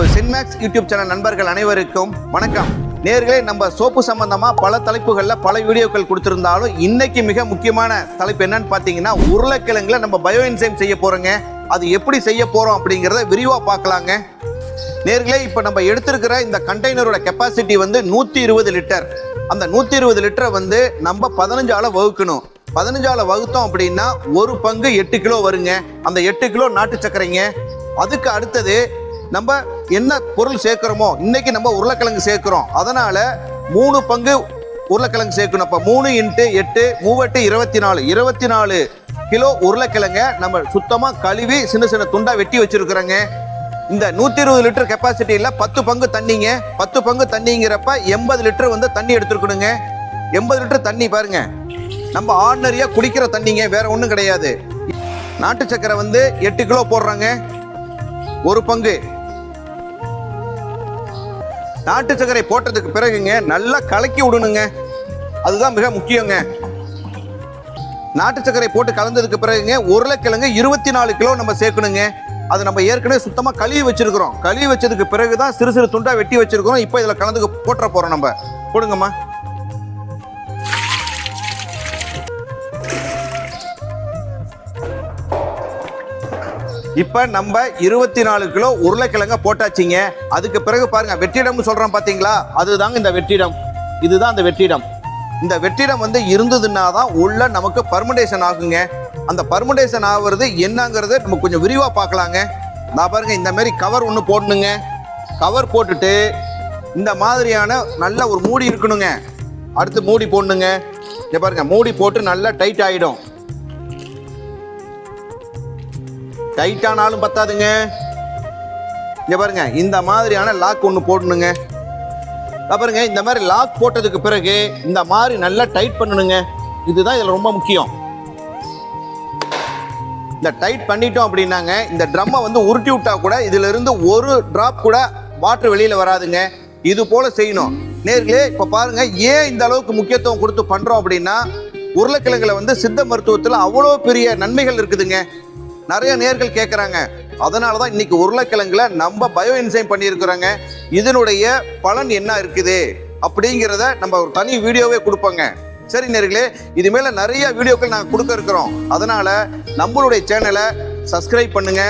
நமது சின்மேக்ஸ் YouTube channel நண்பர்கள் அனைவருக்கும் வணக்கம். நேர்களே நம்ம சோப்பு சம்பந்தமா பல தலைப்புகளில் பல வீடியோக்கள் கொடுத்திருந்தாலும் இன்னைக்கு மிக முக்கியமான தலைப்பு என்னன்னு பார்த்தீங்கன்னா உருளைக்கிழங்குல நம்ம பயோ இன்சைம் செய்ய போறோங்க. அது எப்படி செய்ய போறோம் அப்படிங்கிறத விரிவாக பார்க்கலாங்க. நேர்களே இப்போ நம்ம எடுத்திருக்கிற இந்த கண்டெய்னரோட கெப்பாசிட்டி வந்து நூற்றி இருபது லிட்டர் அந்த நூற்றி இருபது லிட்டரை வந்து நம்ம பதினஞ்சால வகுக்கணும். பதினஞ்சால வகுத்தோம் அப்படின்னா ஒரு பங்கு எட்டு கிலோ வருங்க. அந்த எட்டு கிலோ நாட்டு சர்க்கரைங்க. அதுக்கு அடுத்தது நம்ம என்ன பொருள் சேர்க்குறோமோ இன்னைக்கு நம்ம உருளைக்கிழங்கு சேர்க்குறோம். அதனால் மூணு பங்கு உருளைக்கிழங்கு சேர்க்கணும். அப்போ மூணு இன்ட்டு எட்டு மூவெட்டு இருபத்தி நாலு இருபத்தி நாலு கிலோ உருளைக்கிழங்க நம்ம சுத்தமாக கழுவி சின்ன சின்ன துண்டாக வெட்டி வச்சிருக்கிறோங்க. இந்த நூற்றி இருபது லிட்டர் கெப்பாசிட்டியில் பத்து பங்கு தண்ணிங்க. பத்து பங்கு தண்ணிங்கிறப்ப எண்பது லிட்டர் வந்து தண்ணி எடுத்துருக்கணுங்க. எண்பது லிட்டர் தண்ணி பாருங்க. நம்ம ஆர்டினரியாக குடிக்கிற தண்ணிங்க வேற ஒன்றும் கிடையாது. நாட்டு சக்கரை வந்து எட்டு கிலோ போடுறாங்க. ஒரு பங்கு. நாட்டு சர்க்கரை போட்டதுக்கு பிறகுங்க நல்லா கலக்கி விடணுங்க. அதுதான் மிக முக்கியங்க. நாட்டு சர்க்கரை போட்டு கலந்ததுக்கு பிறகுங்க உருளைக்கிழங்கு இருபத்தி நாலு கிலோ நம்ம சேர்க்கணுங்க. அது நம்ம ஏற்கனவே சுத்தமாக கழுவி வச்சிருக்கிறோம். கழுவி வச்சதுக்கு பிறகு தான் சிறு சிறு துண்டா வெட்டி வச்சிருக்கிறோம். இப்போ இதில் கலந்து போட்டுற போறோம் நம்ம. கொடுங்கம்மா இப்போ நம்ம இருபத்தி நாலு கிலோ உருளைக்கிழங்க போட்டாச்சிங்க. அதுக்கு பிறகு பாருங்க வெற்றிடம்னு சொல்றோம் பாத்தீங்களா? அதுதாங்க இந்த வெற்றிடம். இதுதான் அந்த வெற்றிடம். இந்த வெற்றிடம் வந்து இருந்ததுன்னா தான் உள்ள நமக்கு பர்முடேஷன் ஆகுங்க. அந்த பர்முடேஷன் ஆகுறது என்னங்கிறத நம்ம கொஞ்சம் விரிவா பார்க்கலாங்க. நான் பாருங்க இந்த மாதிரி கவர் ஒன்று போடணுங்க. கவர் போட்டுட்டு இந்த மாதிரியான நல்ல ஒரு மூடி இருக்கணுங்க. அடுத்து மூடி போடணுங்க. இங்கே பாருங்க மூடி போட்டு நல்லா டைட் ஆகிடும் டைட்டானாலும் பத்தாதுங்க. இங்க பாருங்க இந்த மாதிரியான லாக் ஒன்று போடணுங்க. பாருங்க இந்த மாதிரி லாக் போட்டதுக்கு பிறகு இந்த மாதிரி நல்லா டைட் பண்ணணுங்க. இதுதான் இதில் ரொம்ப முக்கியம். இந்த டைட் பண்ணிட்டோம் அப்படின்னாங்க இந்த ட்ரம்மை வந்து உருட்டி விட்டா கூட இதுல இருந்து ஒரு டிராப் கூட வாட்டர் வெளியில வராதுங்க. இது போல செய்யணும். நேர்களே இப்ப பாருங்க ஏன் இந்த அளவுக்கு முக்கியத்துவம் கொடுத்து பண்றோம் அப்படின்னா உருளைக்கிழங்குல வந்து சித்த மருத்துவத்துல அவ்வளோ பெரிய நன்மைகள் இருக்குதுங்க. நிறைய நேர்கள் கேட்குறாங்க அதனால தான் இன்னைக்கு உருளைக்கிழங்குல நம்ம பயோ இன்சைம் பண்ணியிருக்கிறோங்க. இதனுடைய பலன் என்ன இருக்குது? அப்படிங்கிறத நம்ம ஒரு தனி வீடியோவே கொடுப்போங்க. சரி நேர்களே இது மேலே நிறைய வீடியோக்கள் நாங்கள் கொடுக்க இருக்கிறோம். அதனால நம்மளுடைய சேனலை சப்ஸ்கிரைப் பண்ணுங்க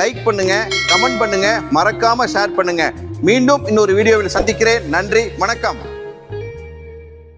லைக் பண்ணுங்க கமெண்ட் பண்ணுங்க மறக்காம ஷேர் பண்ணுங்க. மீண்டும் இன்னொரு வீடியோவில் சந்திக்கிறேன். நன்றி வணக்கம்.